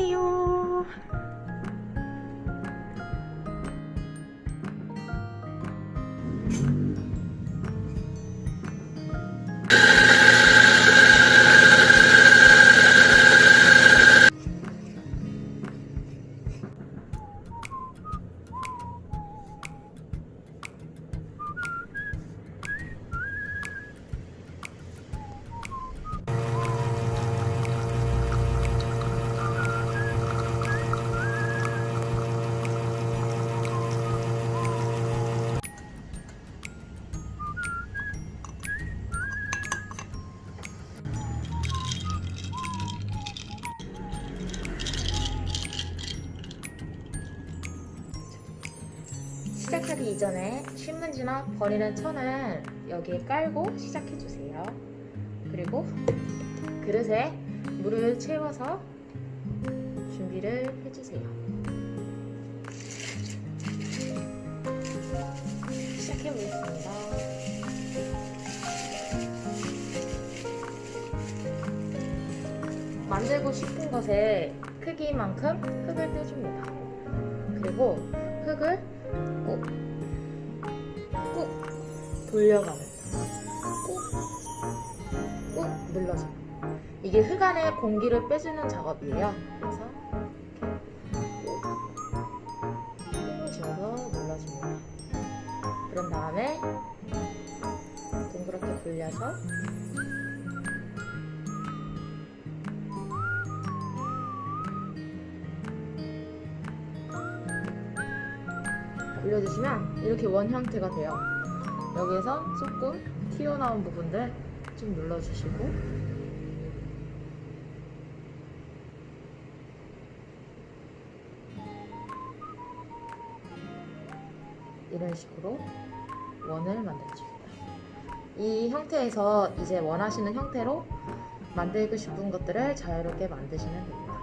안녕하세요. 시작하기 이전에 신문지나 버리는 천을 여기에 깔고 시작해 주세요. 그리고 그릇에 물을 채워서 준비를 해주세요. 시작해 보겠습니다. 만들고 싶은 것의 크기만큼 흙을 떼줍니다. 그리고 흙을 꾹, 꾹. 돌려가면서 꾹, 꾹. 눌러줘. 이게 흙 안에 공기를 빼주는 작업이에요. 그래서 꾹. 힘을 줘서 눌러줍니다. 그런 다음에 동그랗게 굴려서 올려주시면 이렇게 원 형태가 돼요. 여기에서 조금 튀어나온 부분들 좀 눌러주시고 이런 식으로 원을 만들어줍니다. 이 형태에서 이제 원하시는 형태로 만들고 싶은 것들을 자유롭게 만드시면 됩니다.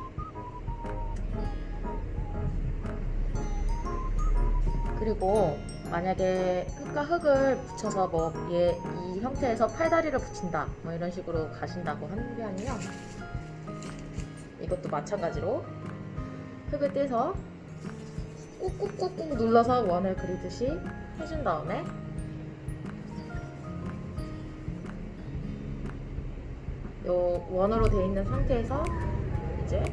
그리고 만약에 흙과 흙을 붙여서 뭐 얘 이 형태에서 팔다리를 붙인다 뭐 이런 식으로 가신다고 하는 게 아니라 이것도 마찬가지로 흙을 떼서 꾹꾹꾹꾹 눌러서 원을 그리듯이 해준 다음에 요 원으로 되어 있는 상태에서 이제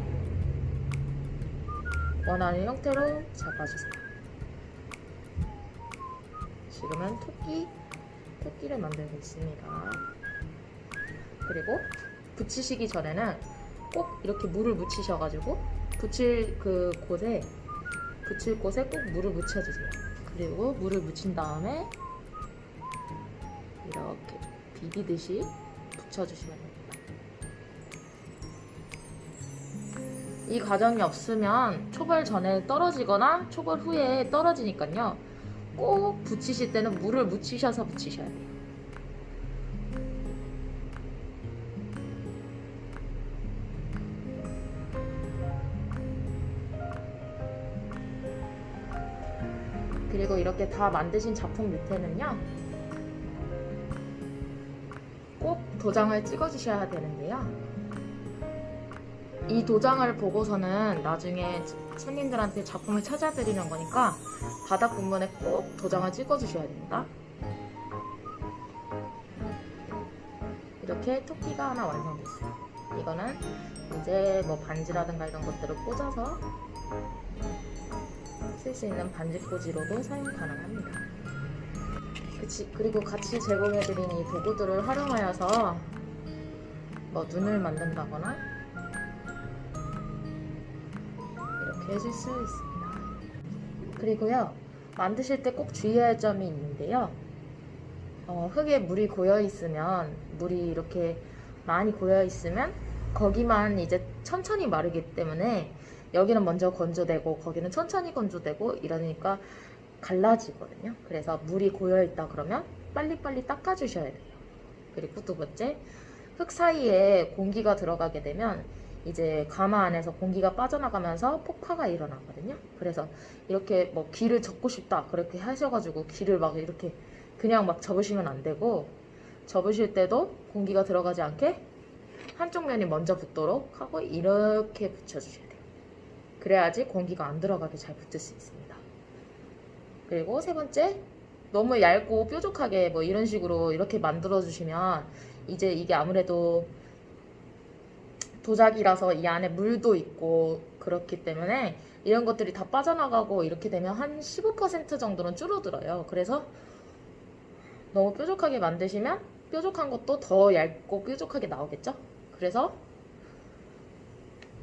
원하는 형태로 잡아주세요. 지금은 토끼, 토끼를 만들고 있습니다. 그리고 붙이시기 전에는 꼭 이렇게 물을 묻히셔가지고 붙일 그 곳에 붙일 곳에 꼭 물을 묻혀주세요. 그리고 물을 묻힌 다음에 이렇게 비비듯이 붙여주시면 됩니다. 이 과정이 없으면 초벌 전에 떨어지거나 초벌 후에 떨어지니까요. 꼭 붙이실 때는 물을 묻히셔서 붙이셔야 돼요. 그리고 이렇게 다 만드신 작품 밑에는요. 꼭 도장을 찍어 주셔야 되는데요. 이 도장을 보고서는 나중에 손님들한테 작품을 찾아드리는 거니까 바닥 부분에 꼭 도장을 찍어 주셔야 됩니다. 이렇게 토끼가 하나 완성됐어요. 이거는 이제 뭐 반지라든가 이런 것들을 꽂아서 쓸 수 있는 반지 꽂이로도 사용 가능합니다. 그치, 그리고 같이 제공해드린 이 도구들을 활용하여서 뭐 눈을 만든다거나 해줄 수 있습니다. 그리고요, 만드실 때 꼭 주의해야 할 점이 있는데요. 어, 흙에 물이 고여 있으면, 물이 이렇게 많이 고여 있으면, 거기만 이제 천천히 마르기 때문에, 여기는 먼저 건조되고, 거기는 천천히 건조되고, 이러니까 갈라지거든요. 그래서 물이 고여 있다 그러면, 빨리빨리 닦아주셔야 돼요. 그리고 두 번째, 흙 사이에 공기가 들어가게 되면, 이제 가마 안에서 공기가 빠져나가면서 폭파가 일어나거든요. 그래서 이렇게 뭐 귀를 접고 싶다 그렇게 하셔가지고 귀를 막 이렇게 그냥 막 접으시면 안 되고 접으실 때도 공기가 들어가지 않게 한쪽 면이 먼저 붙도록 하고 이렇게 붙여주셔야 돼요. 그래야지 공기가 안 들어가게 잘 붙을 수 있습니다. 그리고 세 번째, 너무 얇고 뾰족하게 뭐 이런 식으로 이렇게 만들어 주시면 이제 이게 아무래도 도자기라서 이 안에 물도 있고 그렇기 때문에 이런 것들이 다 빠져나가고 이렇게 되면 한 15% 정도는 줄어들어요. 그래서 너무 뾰족하게 만드시면 뾰족한 것도 더 얇고 뾰족하게 나오겠죠? 그래서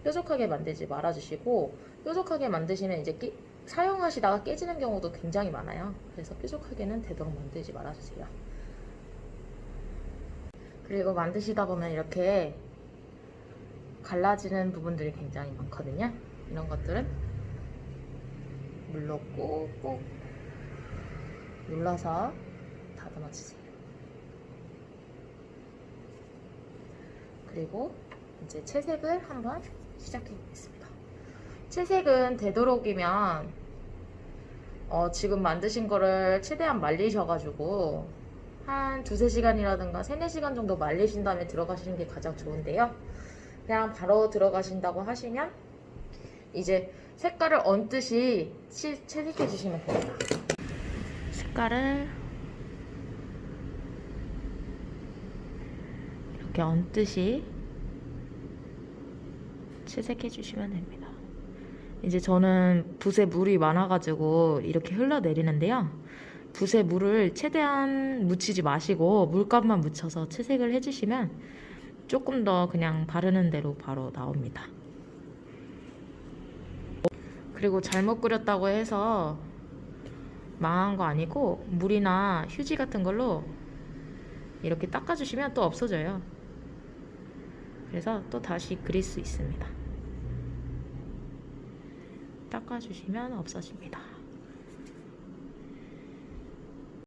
뾰족하게 만들지 말아주시고 뾰족하게 만드시면 이제 끼- 사용하시다가 깨지는 경우도 굉장히 많아요. 그래서 뾰족하게는 되도록 만들지 말아주세요. 그리고 만드시다 보면 이렇게 갈라지는 부분들이 굉장히 많거든요. 이런 것들은 물로 꾹꾹 눌러서 다듬어 주세요. 그리고 이제 채색을 한번 시작해 보겠습니다. 채색은 되도록이면 어, 지금 만드신 거를 최대한 말리셔가지고 한 두세 시간이라든가 세네 시간 정도 말리신 다음에 들어가시는 게 가장 좋은데요. 그냥 바로 들어가신다고 하시면 이제 색깔을 치- 채색해 주시면 됩니다. 색깔을 이렇게 얹듯이 채색해 주시면 됩니다. 이제 저는 붓에 물이 많아가지고 이렇게 흘러내리는데요. 붓에 물을 최대한 묻히지 마시고 물감만 묻혀서 채색을 해주시면 조금 더 그냥 바르는 대로 바로 나옵니다. 그리고 잘못 그렸다고 해서 망한 거 아니고 물이나 휴지 같은 걸로 이렇게 닦아주시면 또 없어져요. 그래서 또 다시 그릴 수 있습니다. 닦아주시면 없어집니다.